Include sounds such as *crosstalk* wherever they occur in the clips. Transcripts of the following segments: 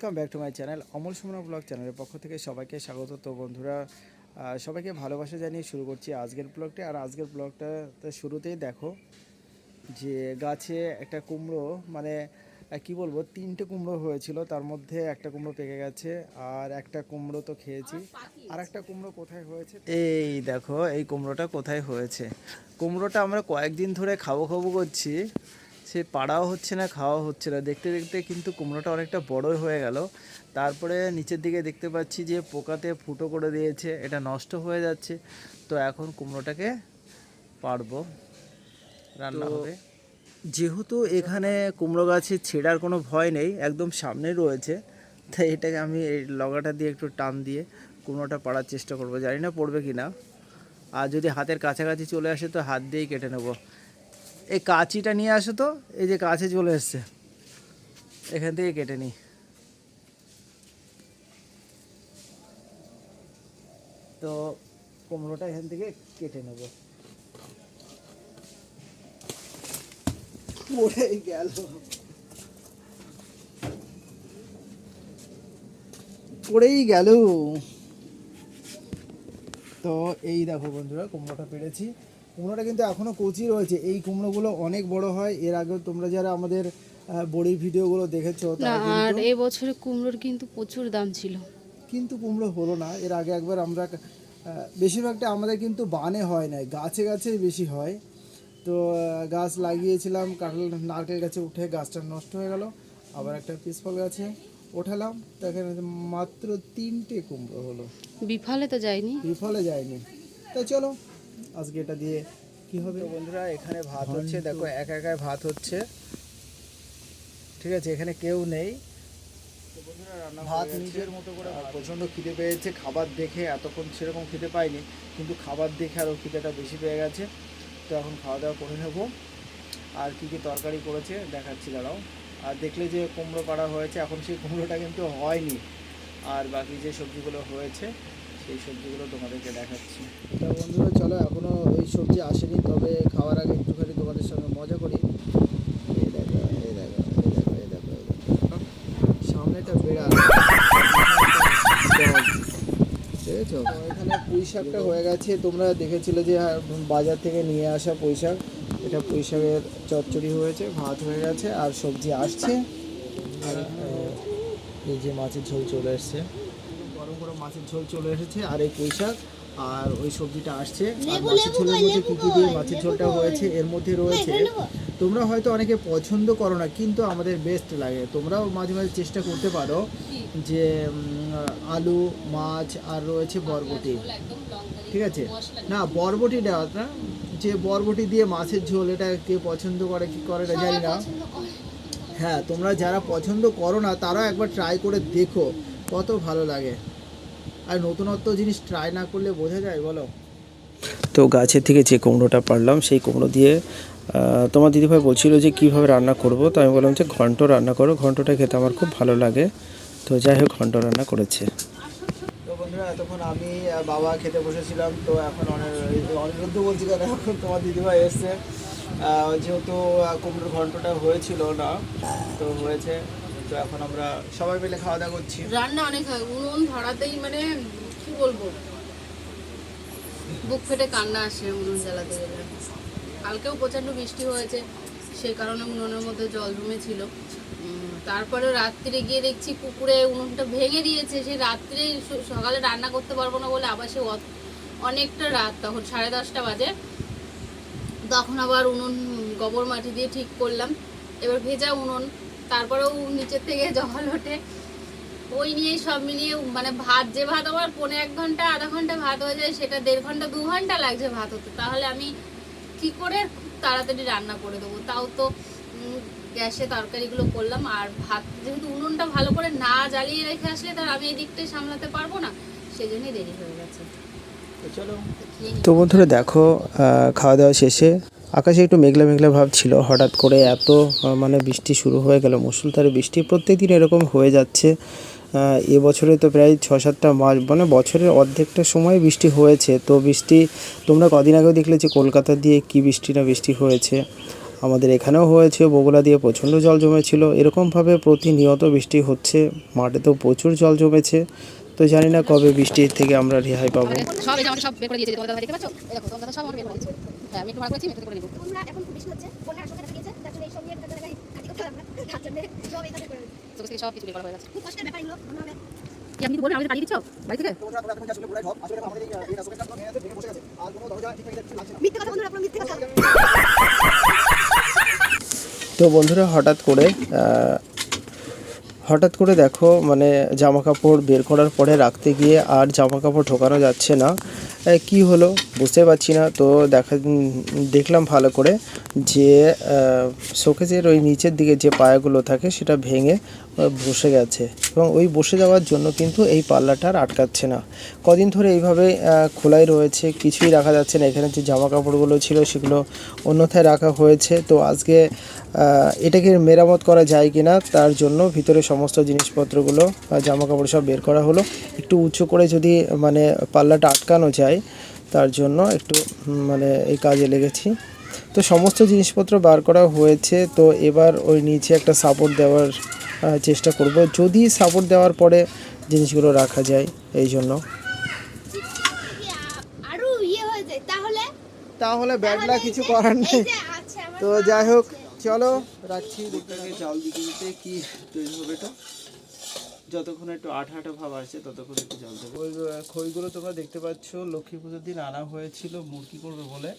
Welcome back to my channel Amal Sumana vlog চ্যানেলের পক্ষ থেকে সবাইকে স্বাগত। তো বন্ধুরা সবাইকে ভালোবাসা জানিয়ে শুরু করছি আজকের ব্লগটি আর আজকের ব্লগটা তো শুরুতেই দেখো যে গাছে একটা কুমড়ো মানে কি বলব তিনটে কুমড়ো হয়েছিল তার মধ্যে একটা কুমড়ো পেকে গেছে আর একটা কুমড়ো তো খেয়েছি। আর একটা কুমড়ো কোথায় হয়েছে? এই দেখো এই কুমড়োটা কোথায় হয়েছে? কুমড়োটা আমরা কয়েকদিন ধরে খাব খাব করছি সে পাড়াও হচ্ছে না খাওয়া হচ্ছে না। দেখতে দেখতে কিন্তু কুমড়োটা অনেকটা বড়ই হয়ে গেল। তারপরে নিচের দিকে দেখতে পাচ্ছি যে পোকাতে ফুটো করে দিয়েছে এটা নষ্ট হয়ে যাচ্ছে। তো এখন কুমড়োটাকে পারব রান্না হবে। যেহেতু এখানে কুমড়ো গাছের ছেঁড়ার কোনো ভয় নেই একদম সামনে রয়েছে তাই এটাকে আমি এই লগাটা দিয়ে একটু টান দিয়ে কুমড়োটা পাড়ার চেষ্টা করব। জানি না পড়বে কি না আর যদি হাতের কাছাকাছি চলে আসে তো হাত দিয়েই কেটে নেব। এই কাঁচিটা নিয়ে আসো তো, এই যে কাছে চলে এসছে। এখান থেকে কেটে নিই। তো কুমড়োটা এখান থেকে কেটে নেব। পড়েই গেল। পড়েই গেল। তো এই দেখো বন্ধুরা, কুমড়োটা পেরেছি। কুমড়োটা কিন্তু এখনও কচি রয়েছে। এই কুমড়োগুলো অনেক বড় হয়। এর আগেও তোমরা যারা আমাদের বড়ির ভিডিওগুলো দেখেছ আর কিন্তু এবছরে কুমড়োর কিন্তু প্রচুর দাম ছিল। কিন্তু কুমড়ো হলো না। এর আগে একবার আমরা বেশিরভাগটা আমাদের কিন্তু বানে হয় না গাছে গাছেই বেশি হয়। তো গাছ লাগিয়েছিলাম কাঁঠাল নারকেল গাছে উঠে গাছটা নষ্ট হয়ে গেল। আবার একটা পিসফল গাছে ওঠালাম। দেখেন মাত্র তিনটে কুমড়ো হলো। বিফলে তো যায়নি। বিফলে যায়নি। তো চলো আজকে এটা দিয়ে কি হবে? বন্ধুরা এখানে ভাত হচ্ছে দেখো একা একাই ভাত হচ্ছে। ঠিক আছে এখানে কেউ নেই। ভাত নিজের মতো করে প্রচণ্ড খিদে পেয়েছে খাবার দেখে এতক্ষণ সেরকম খিদে পাইনি কিন্তু খাবার দেখে আরও খিদেটা বেশি পেয়ে গেছে। তো এখন খাওয়া দাওয়া করে নেব। আর কি কি তরকারি করেছে দেখাচ্ছি দাঁড়াও। আর দেখলে যে কুমড়ো পাড়া হয়েছে এখন সেই কুমড়োটা কিন্তু হয়নি। আর বাকি যে সবজিগুলো হয়েছে সেই সবজিগুলো তোমাদেরকে দেখাচ্ছি। তা বন্ধুরা চলো এখনও এই সবজি আসেনি তবে খাওয়ার আগে একটুখানি তোমাদের সঙ্গে মজা করি। এখানে পুঁই শাকটা হয়ে গেছে। তোমরা দেখেছিলে যে হ্যাঁ, বাজার থেকে নিয়ে আসা পুঁই শাক। এটা পুঁই শাকের চচ্চড়ি হয়েছে ভাত হয়ে গেছে আর সবজি আসছে। আর এই যে মাছের ঝোল চলে এসছে। মাছের ঝোল চলে এসেছে আর এই পুঁই শাক আর ওই সবজিটা আসছে। আর মাছের ঝোলের মধ্যে কী কী দিয়ে মাছের ঝোলটা হয়েছে এর মধ্যে রয়েছে তোমরা হয়তো অনেকে পছন্দ করো না কিন্তু আমাদের বেস্ট লাগে। তোমরাও মাঝে মাঝে চেষ্টা করতে পারো যে আলু মাছ আর রয়েছে বরবটি। ঠিক আছে? না বরবটি দেওয়া না? যে বরবটি দিয়ে মাছের ঝোল এটা কে পছন্দ করে কি করে এটা জানি না। হ্যাঁ তোমরা যারা পছন্দ করো না তারাও একবার ট্রাই করে দেখো। কত ভালো লাগে। আর নতুনত্ব জিনিস ট্রাই না করলে বোঝা যায় বলো? তো গাছের থেকে যে কুমড়োটা পারলাম সেই কুমড়ো দিয়ে তোমার দিদিভাই বলছিল যে কীভাবে রান্না করব তো আমি বললাম যে ঘন্ট রান্না করো ঘন্টটা খেতে আমার খুব ভালো লাগে। তো যাই হোক ঘন্ট রান্না করেছে। তো বন্ধুরা এতক্ষণ আমি বাবা খেতে বসেছিলাম তো এখন অনেক অনিরুদ্ধ বলছি কারণ এখন তোমার দিদিভাই এসছে। যেহেতু কুমড়োর ঘন্টটা হয়েছিল না তো হয়েছে। তো এখন আমরা সবাই মিলে খাওয়া দাওয়া করছি। রান্না অনেক হয় উনুন ধরাতেই মানে কি বলব? বুক ফেটে কান্না আসে উনুন জ্বালাতে গেলে। কালকেও প্রচণ্ড বৃষ্টি হয়েছে সেই কারণে উনুনের মধ্যে জল জমেছিল। উম, তারপরে রাত্রে গিয়ে দেখছি পুকুরে উনুনটা ভেঙে দিয়েছে সেই রাত্রে সকালে রান্না করতে পারব না বলে আবার সে অনেকটা রাত তখন সাড়ে দশটা বাজে। তখন আবার উনুন গোবর মাটি দিয়ে ঠিক করলাম। এবার ভেজা উনুন তারপরেও নিচের থেকে জল ওঠে। ওই নিয়েই সব মিলিয়ে মানে ভাত যে ভাত আমার পনেরো এক ঘণ্টা আধা ঘণ্টা ভাত হয়ে যায় সেটা দেড় ঘণ্টা দু ঘণ্টা লাগছে ভাত হতে। তাহলে আমি কি করে খুব তাড়াতাড়ি রান্না করে দেবো? তাও তো গ্যাসে তরকারিগুলো করলাম আর ভাত যেহেতু উনুনটা ভালো করে না জ্বালিয়ে রেখে আসলে তার আমি এই দিকটাই সামলাতে পারব না সেজন্যই দেরি হয়ে গেছে। তো বন্ধুরা দেখো খাওয়া দাওয়া শেষে আকাশে একটু মেঘলা মেঘলা ভাব ছিল। হঠাৎ করে এত মানে বৃষ্টি শুরু হয়ে গেল। মুসুলধারে বৃষ্টি প্রত্যেক দিন এরকম হয়ে যাচ্ছে। এবছরে তো প্রায় ছ সাতটা মাস মানে বছরের অর্ধেকটা সময় বৃষ্টি হয়েছে। তো বৃষ্টি, তোমরা কদিন আগেও দেখলে যে কলকাতা দিয়ে কি বৃষ্টি না বৃষ্টি হয়েছে। আমাদের এখানেও হয়েছে বগুলা দিয়ে প্রচণ্ড জল জমেছিল। এরকমভাবে প্রতিনিয়ত বৃষ্টি হচ্ছে। মাঠে তো প্রচুর জল জমেছে। তো জানি না কবে বৃষ্টির থেকে আমরা রেহাই পাবো। হ্যাঁ আমি একটু ভাগ করেছি মেথে করে দিব বন্যা এখন খুব বেশি হচ্ছে বন্যার আশঙ্কা দেখা দিয়েছে যার জন্য এই সব নিয়ে একটা জায়গায় কাটি করতে পারলাম তার জন্য সব এখানে করে দিচ্ছি। চোখ সব কিছু করা হয়ে গেছে। খুব কষ্টের ব্যাপার এগুলো ভালোভাবে কি আপনি কি আমাদের পাঠিয়ে দিচ্ছ? বাড়ি থেকে? মিথ্যে কথা বন্ধুরা আপনার মিথ্যে কথা তো বন্ধুরা হঠাৎ করে হঠাৎ করে দেখো মানে জামা কাপড় বের করার পরে রাখতে গিয়ে আর জামা কাপড় ঢোকানো যাচ্ছে না। কি হলো বুঝতে পারছি না। তো দেখা, দেখলাম ভালো করে যে শোকেজের ওই নিচের দিকে যে পায়াগুলো থাকে সেটা ভেঙে বসে গেছে। এবং ওই বসে যাওয়ার জন্য কিন্তু এই পাল্লাটা আর আটকাচ্ছে না। কদিন ধরে এইভাবে খোলাই রয়েছে, কিছুই রাখা যাচ্ছে না। এখানে যে জামা কাপড়গুলো ছিল সেগুলো অন্যথায় রাখা হয়েছে। তো আজকে এটাকে মেরামত করা যায় কিনা তার জন্য ভিতরে সমস্ত জিনিসপত্রগুলো জামা কাপড় সব বের করা হলো। একটু উঁচু করে যদি মানে পাল্লাটা আটকানো যায় তার জন্য একটু মানে এই কাজে লেগেছি। তো সমস্ত জিনিসপত্র বার করা হয়েছে তো এবার ওই নিচে একটা সাপোর্ট দেওয়ার চেষ্টা করব। যদি সাপোর্ট দেওয়ার পরে জিনিসগুলো রাখা যায় এই জন্য। আরও ইয়ে হয়ে যায় তাহলে? তাহলে কিছু করার আমার তো যাই হোক চলো রাখছি। দিতে দিতে কি তৈরি হবে এটা? যতক্ষণ একটু আঠা আঠা ভাব আসছে ততক্ষণ একটু জল দেবো। ওই খইগুলো তোমরা দেখতে পাচ্ছ লক্ষ্মী পুজোর দিন আনা হয়েছিল মুরগি করবে বলে।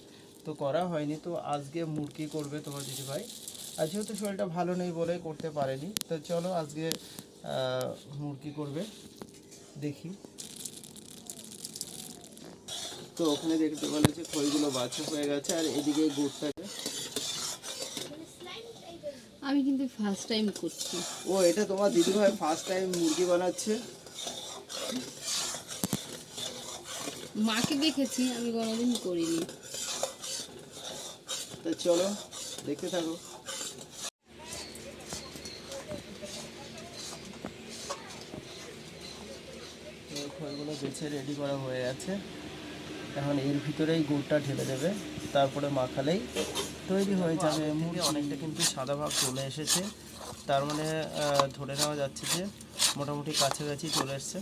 তো করা হয়নি তো আজকে মুরগি করবে তোমার দিদি ভাই আর যেহেতু শরীরটা ভালো নেই বলে করতে পারেনি তো চলো আজকে মুরগি করবে। দেখি। তো ওখানে দেখতে পেলে যে খইগুলো বাছা হয়ে গেছে আর এদিকে গুড়টাকে আমি কিন্তু ফার্স্ট টাইম করছি। ও এটা তোমার দিদিভাই ফার্স্ট টাইম মুরগি বানাচ্ছে। মাকে দেখেছি আমি কোনোদিন করিনি। তো চলো দেখতে থাকো। খড়গুলো বেছে রেডি করা হয়ে গেছে। এখন এর ভিতরেই গুড়টা ঢেলে দেবে। তারপরে মাখালেই তৈরি হয়ে যাবে মুরগি। অনেকটা কিন্তু সাদা ভাব চলে এসেছে। তার মানে ধরে নেওয়া যাচ্ছে যে মোটামুটি কাছাকাছি চলে এসছে।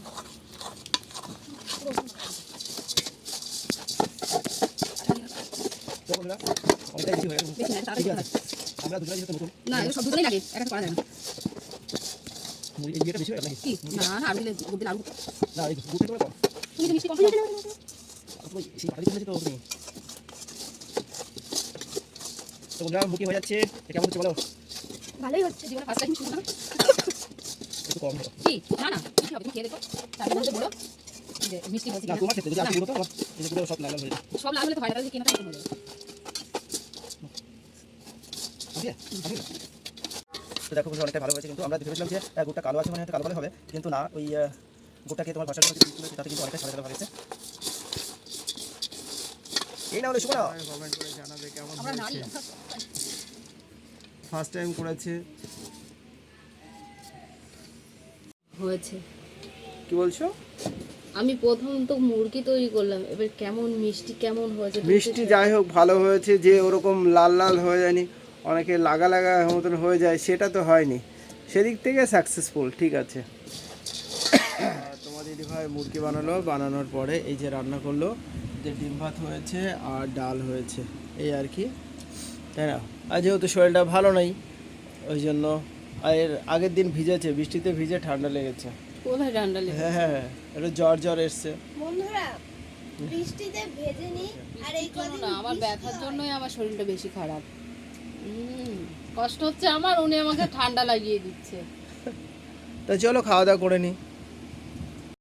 হয়ে না, তো বন্ধুরা বুকিং হয়ে যাচ্ছে। কেমন হচ্ছে বলো? ভালোই হচ্ছে জীবনে ফার্স্ট টাইম শুনলাম একটু কম কি? না না হবে তুমি খেয়ে দেখো। তারপরে বলতে বলো যে মিষ্টি বলছি না তোমার ক্ষেত্রে যদি না, তো এই পুরো সব লাল লাল হয়ে যাবে সব লাল হলে তো হয় না তাহলে কেনাটা একটু মজা ঠিক তো দেখো অনেকটা ভালো হয়েছে কিন্তু। আমরা ভেবেছিলাম যে গোটা কালো আছে মানে হয়তো কালো কালো হবে। কিন্তু না ওই গোটাকে তোমার তুলেছে তাতে কিন্তু অনেকটা সাদা সাদা হয়েছে এই না হলে শুভ না কমেন্ট করে জানাবে কেমন ফার্স্ট টাইম করেছে। হয়েছে। কি বলছো? আমি প্রথম তো মুরগি তৈরি করলাম এবার কেমন মিষ্টি কেমন হয়েছে মিষ্টি যাই হোক ভালো হয়েছে যে ওরকম লাল লাল হয়ে যায়নি অনেকে লাগা লাগা মতন হয়ে যায় সেটা তো হয়নি। সেদিক থেকে সাকসেসফুল ঠিক আছে। *coughs* তোমার দিদি ভাই মুরগি বানালো বানানোর পরে এই যে রান্না করল যে ডিম ভাত হয়েছে আর ডাল হয়েছে এই আর কি। তাই না? আর যেহেতু শরীরটা ভালো নেই ওই জন্য আর এর আগের দিন ভিজেছে বৃষ্টিতে ভিজে ঠান্ডা লেগেছে। কোথায় ঠান্ডা লেগে হ্যাঁ হ্যাঁ একটু জ্বর জ্বর এসছে। বন্ধুরা বৃষ্টিতে ভেজে নি আর এই কদিন আমার ব্যথার জন্যই আমার শরীরটা বেশি খারাপ। কষ্ট হচ্ছে আমার উনি আমাকে ঠান্ডা লাগিয়ে দিচ্ছে। তা চলো খাওয়া দাওয়া করে নিই